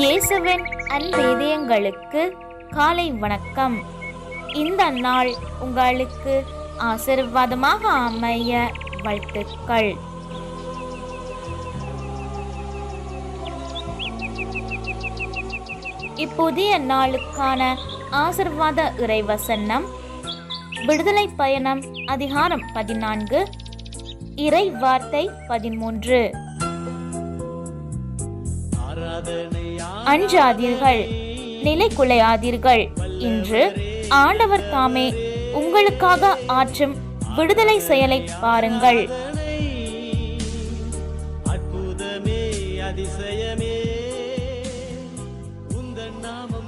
இயேசுவின் அன்பேதயங்களுக்கு காலை வணக்கம். இந்த நாள் உங்களுக்கு ஆசீர்வாதமாக அமைய வாழ்த்துக்கள். இப்புதிய நாளுக்கான ஆசிர்வாத இறைவசனம் விடுதலை பயணம் அதிகாரம் பதினான்கு இறை வார்த்தை பதிமூன்று. அஞ்சாதீர்கள் நிலை குலையாதீர்கள் இன்று ஆண்டவர் தாமே உங்களுக்காக ஆற்றும் விடுதலை செயலை பாருங்கள். அற்புதமே அதிசயமே உந்தன் நாமம்